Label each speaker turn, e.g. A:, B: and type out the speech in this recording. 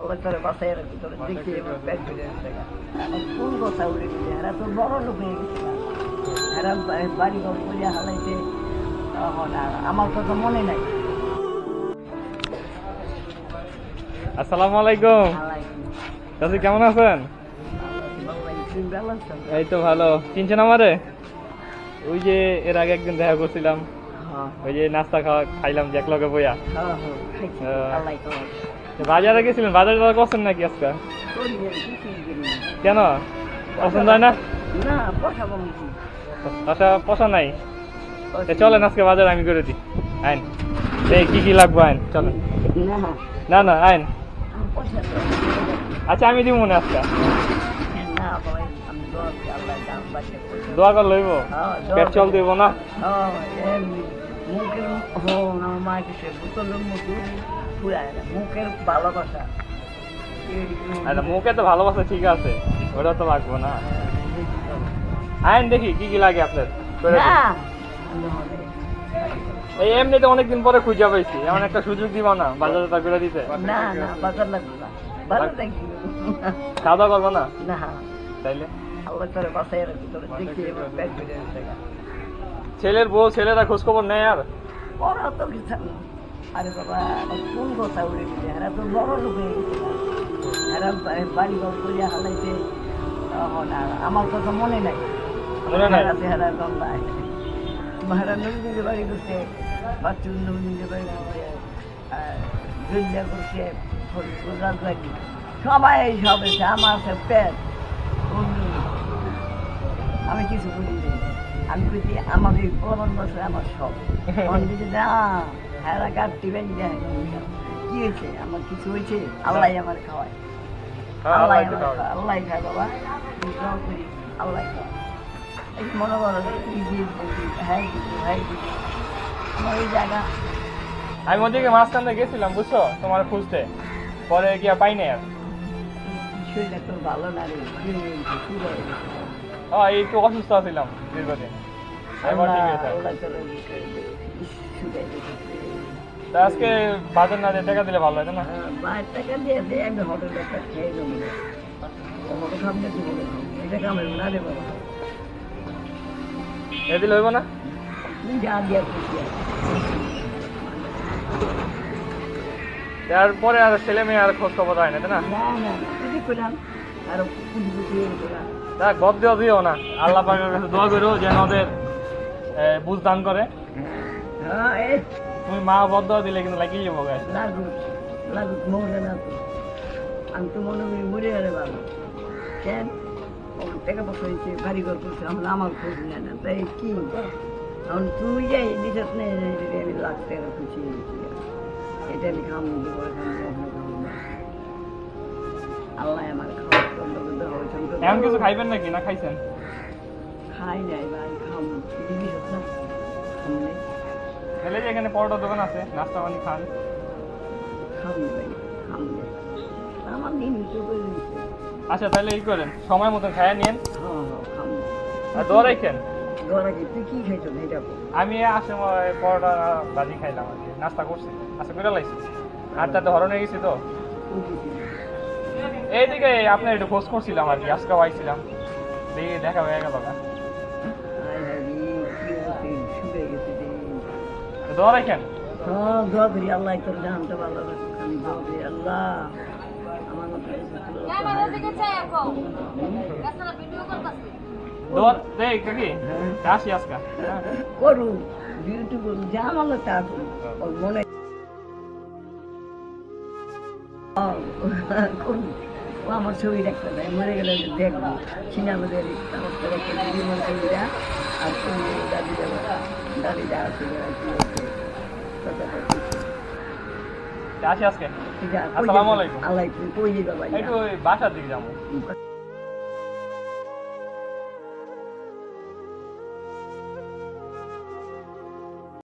A: আল্লাহ করে বাসায় রাখি তোর দেখি পেট ভরে টাকা কোন কথা উড়ে গেছে এরা তো বড় লোক হয়ে গেছে এরা বাড়ি ঘর করিয়া হালাইছে। তখন আর আমার কথা মনে নাই।
B: আসসালামু আলাইকুম। চাচি কেমন আছেন? এই তো ভালো। চিনছেন আমারে? ওই যে এর আগে একদিন দেখা করছিলাম। ওই যে নাস্তা খাওয়া খাইলাম যে একলগে বইয়া। তো বাজারে গেছিলেন? বাজারে যাওয়া করছেন নাকি আজকে? কেন? পছন্দ হয় না? আচ্ছা পছন্দ নাই। চলেন আজকে বাজার আমি করে দিই। আইন। এই কি কি লাগবে আইন? চলেন।
A: না
B: না। আইন। আচ্ছা আমি দিব মনে আজকে।
A: দোয়া করি
B: লইব?
A: হ্যাঁ,
B: পেট চল দিব না?
A: হ্যাঁ। মুখের ও আমার মা কিছু বোতলের মতো না মুখের ভালোবাসা।
B: আচ্ছা মুখে তো ভালোবাসা ঠিক আছে ওটা তো লাগবে না। আইন দেখি কি কি লাগে আপনার? এই এমনিতে অনেকদিন পরে খুঁজে পাইছি এমন একটা সুযোগ দিব না বাজারে তা করে দিতে।
A: না না বাজার লাগবে না। ভালো থাকি
B: খাওয়া দাওয়া করব না?
A: না।
B: তাইলে?
A: আল্লাহ করে বাসায় রাখি তোর দেখি পেট ভরে
B: ছেলের বউ ছেলেরা খোঁজ খবর নেয় আর?
A: ওরা তো কিছু আরে বাবা কোন কথা উড়ে গেছে এরা তো বড় লোক হয়ে গেছে এরা বাড়ি ঘর হালাইছে। তখন আর আমার কথা মনে নাই।
B: মনে নাই?
A: হারা দন্দায় মহারা নবীদের বাড়ি করছে বাচ্চুর নবীদের বাড়ি করছে জুলিয়া করছে ফরিদপুর রাজবাড়ি সবাই সব এসে আমার সে পেট। আমি কিছু বলি নাই। আমি বলছি আমার এই পনেরো বছর আমার সব। বলছে, না হ্যাঁ না কি হয়েছে? আমার কিছু হয়েছে? আল্লাহ আমার খাওয়ায়।
B: হ্যাঁ,
A: আল্লাহ।
B: খাওয়ায়।
A: আল্লাহ খায় বাবা। করি আল্লাহ খাওয়ায়। এই মনে করো হ্যাঁ হ্যাঁ কিছু আমার ওই জায়গা।
B: আমি ওদিকে মাঝখানে গেছিলাম বুঝছ? তোমার খুঁজতে। পরে গিয়া পাই নাই আর।
A: শরীরটা তোর ভালো না রে হয়ে
B: একটু অসুস্থ ছিলাম দীর্ঘদিন। আজকে বাজার না দিয়ে টাকা দিলে ভালো হতো না?
A: বাইর টাকা দিয়ে আমি হোটেল একটা খেয়ে নেব। হোটেল খাম না এটা
B: এ দিলে হইব না? তারপরে আর ছেলে মেয়ে আর খোঁজ খবর হয় না তাই না?
A: আরও
B: তা গপ দেওয়া দিও না। আল্লাহ পাকের কাছে দোয়া করো যেন ওদের বুঝ দান করে।
A: হ্যাঁ
B: তুমি মা বদ দেওয়া দিলে কিন্তু লাগিয়ে যাব গায়ে
A: লাগুক লাগুক মরে না আমি তো মনে করি মরে গেলে ভালো। কেন? টাকা পয়সা হয়েছে বাড়ি ঘর করছে আমরা আমার খোঁজ নেয় না। তাই কি? এখন তুই যাই দিশাস নেই আমি লাখ টাকা খুশি এটা আমি খাম আল্লাহ আমার খাওয়ার
B: এমন কিছু খাইবেন নাকি? না খাইছেন?
A: খাই নাই ভাই
B: তাহলে যে এখানে পরোটার দোকান আছে নাস্তা পানি খান।
A: ভাই আমার দিন
B: আচ্ছা তাহলে এই করেন সময় মতন খাইয়া নিয়েন।
A: হ্যাঁ
B: আর দোয়া রাখেন। আমি আসে পরোটা ভাজি খাইলাম আর কি নাস্তা করছি। আচ্ছা করে লাইছি। আটটা তো হরণে গেছি তো? এইদিকে আপনার একটু খোঁজ করছিলাম আর কি আজকে আইছিলাম। দেখি দেখা হয়ে গেল না?
A: হায় হায়
B: দোয়া রাখেন।
A: সব দোয়া আল্লাহ তোর জানতে ভালো রাখুক। আমি দোয়া করি আল্লাহ আমার
B: দোয়া দেখ কাকি আসি আজকে। হ্যাঁ।
A: করুন ডিউটি করুন যা আমার তা মনে আমার ছবি দেখতে দেয় মরে গেলে দেখব সিনেমাদের করি যা আর তুমি দাদি দেবা দাদি যা আছে যারা কি হচ্ছে কথা বলছি।
B: আসি আজকে আসসালামু আলাইকুম।
A: আলাইকুম কই যাবা ভাই
B: একটু বাসার দিকে যাব।